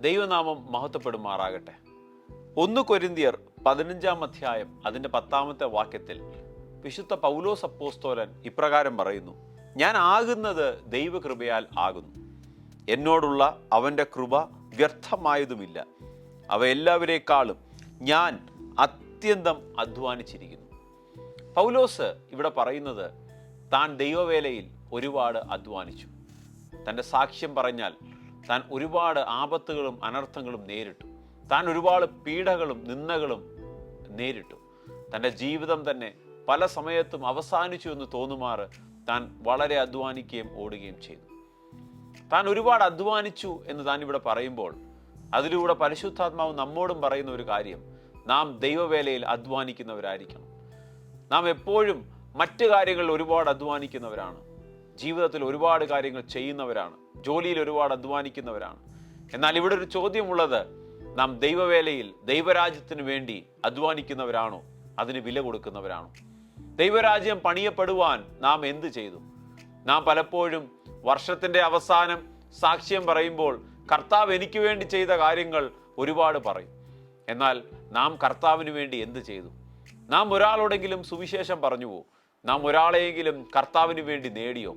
ദൈവനാമം മഹത്വപ്പെടുമാറാകട്ടെ. ഒന്ന് കൊരിന്തിയർ പതിനഞ്ചാം അധ്യായം അതിന്റെ പത്താമത്തെ വാക്യത്തിൽ വിശുദ്ധ പൗലോസ് അപ്പോസ്തോലൻ ഇപ്രകാരം പറയുന്നു ഞാൻ ആകുന്നത് ദൈവകൃപയാൽ ആകുന്നു. എന്നോടുള്ള അവന്റെ കൃപ വ്യർത്ഥമായതുമില്ല. അവ എല്ലാവരേക്കാളും ഞാൻ അത്യന്തം അധ്വാനിച്ചിരിക്കുന്നു. പൗലോസ് ഇവിടെ പറയുന്നത് താൻ ദൈവവേലയിൽ ഒരുപാട് അധ്വാനിച്ചു. തന്റെ സാക്ഷ്യം പറഞ്ഞാൽ താൻ ഒരുപാട് ആപത്തുകളും അനർത്ഥങ്ങളും നേരിട്ടു. താൻ ഒരുപാട് പീഡകളും നിന്ദകളും നേരിട്ടു. തന്റെ ജീവിതം തന്നെ പല സമയത്തും അവസാനിച്ചു എന്ന് തോന്നുമാറ് താൻ വളരെ അധ്വാനിക്കുകയും ഓടുകയും ചെയ്തു. താൻ ഒരുപാട് അധ്വാനിച്ചു എന്ന് താൻ ഇവിടെ പറയുമ്പോൾ അതിലൂടെ പരിശുദ്ധാത്മാവ് നമ്മോടും പറയുന്ന ഒരു കാര്യം നാം ദൈവവേലയിൽ അധ്വാനിക്കുന്നവരായിരിക്കണം. നാം എപ്പോഴും മറ്റു കാര്യങ്ങളിൽ ഒരുപാട് അധ്വാനിക്കുന്നവരാണ്. ജീവിതത്തിൽ ഒരുപാട് കാര്യങ്ങൾ ചെയ്യുന്നവരാണ്. ജോലിയിൽ ഒരുപാട് അധ്വാനിക്കുന്നവരാണ്. എന്നാൽ ഇവിടെ ഒരു ചോദ്യമുള്ളത് നാം ദൈവവേലയിൽ ദൈവരാജ്യത്തിന് വേണ്ടി അധ്വാനിക്കുന്നവരാണോ? അതിന് വില കൊടുക്കുന്നവരാണോ? ദൈവരാജ്യം പണിയപ്പെടുവാൻ നാം എന്ത് ചെയ്തു? നാം പലപ്പോഴും വർഷത്തിന്റെ അവസാനം സാക്ഷ്യം പറയുമ്പോൾ കർത്താവ് എനിക്ക് വേണ്ടി ചെയ്ത കാര്യങ്ങൾ ഒരുപാട് പറയും. എന്നാൽ നാം കർത്താവിന് വേണ്ടി എന്ത് ചെയ്തു? നാം ഒരാളോടെങ്കിലും സുവിശേഷം പറഞ്ഞുവോ നാം ഒരാളെയെങ്കിലും കർത്താവിന് വേണ്ടി നേടിയോ?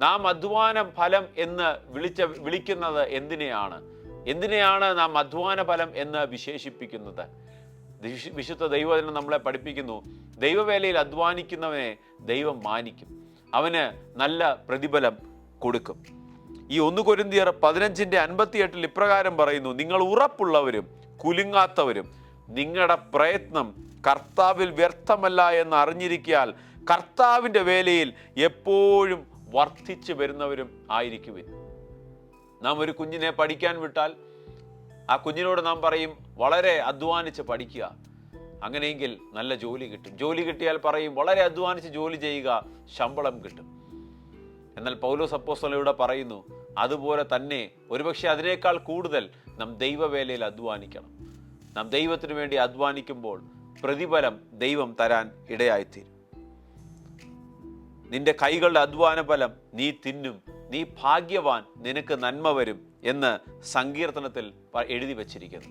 നാം അധ്വാന ഫലം എന്ന് വിളിച്ച വിളിക്കുന്നത് എന്തിനെയാണ്? എന്തിനെയാണ് നാം അധ്വാന ഫലം എന്ന് വിശേഷിപ്പിക്കുന്നത്? വിശു- വിശുദ്ധ ദൈവവചനം നമ്മളെ പഠിപ്പിക്കുന്നു. ദൈവവേലയിൽ അധ്വാനിക്കുന്നവനെ ദൈവം മാനിക്കും. അവന് നല്ല പ്രതിഫലം കൊടുക്കും. ഈ ഒന്ന് കൊരിന്തിയർ പതിനഞ്ചിന്റെ അൻപത്തിയെട്ടിൽ ഇപ്രകാരം പറയുന്നു നിങ്ങൾ ഉറപ്പുള്ളവരും കുലുങ്ങാത്തവരും നിങ്ങളുടെ പ്രയത്നം കർത്താവിൽ വ്യർത്ഥമല്ല എന്ന് അറിഞ്ഞിരിക്കാൽ കർത്താവിന്റെ വേലയിൽ എപ്പോഴും വർദ്ധിച്ചു വരുന്നവരും ആയിരിക്കുവിൻ. നാം ഒരു കുഞ്ഞിനെ പഠിക്കാൻ വിട്ടാൽ ആ കുഞ്ഞിനോട് നാം പറയും വളരെ അധ്വാനിച്ച് പഠിക്കുക. അങ്ങനെയെങ്കിൽ നല്ല ജോലി കിട്ടും. ജോലി കിട്ടിയാൽ പറയും വളരെ അധ്വാനിച്ച് ജോലി ചെയ്യുക ശമ്പളം കിട്ടും. എന്നാൽ പൗലോസ് ഇവിടെ പറയുന്നു അതുപോലെ തന്നെ ഒരുപക്ഷെ അതിനേക്കാൾ കൂടുതൽ നാം ദൈവവേലയിൽ അധ്വാനിക്കണം. നാം ദൈവത്തിനു വേണ്ടി അധ്വാനിക്കുമ്പോൾ പ്രതിഫലം ദൈവം തരാൻ ഇടയായിത്തീരും. നിന്റെ കൈകളുടെ അധ്വാന ഫലം നീ തിന്നും നീ ഭാഗ്യവാൻ നിനക്ക് നന്മ വരും എന്ന് സങ്കീർത്തനത്തിൽ എഴുതി വച്ചിരിക്കുന്നു.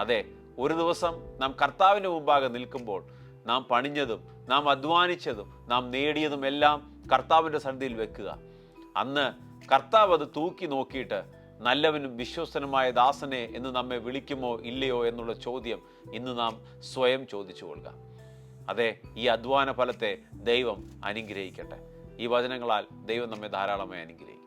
അതെ ഒരു ദിവസം നാം കർത്താവിന് മുമ്പാകെ നിൽക്കുമ്പോൾ നാം പണിഞ്ഞതും നാം അധ്വാനിച്ചതും നാം നേടിയതും എല്ലാം കർത്താവിന്റെ സന്നിധിയിൽ വെക്കുക. അന്ന് കർത്താവ് അത് തൂക്കി നോക്കിയിട്ട് നല്ലവനും വിശ്വസ്തനുമായ ദാസനെ എന്ന് നമ്മെ വിളിക്കുമോ ഇല്ലയോ എന്നുള്ള ചോദ്യം ഇന്ന് നാം സ്വയം ചോദിച്ചു കൊള്ളുക. അതെ ഈ അധ്വാന ഫലത്തെ ദൈവം അനുഗ്രഹിക്കട്ടെ. ഈ വചനങ്ങളാൽ ദൈവം നമ്മെ ധാരാളമായി അനുഗ്രഹിക്കും.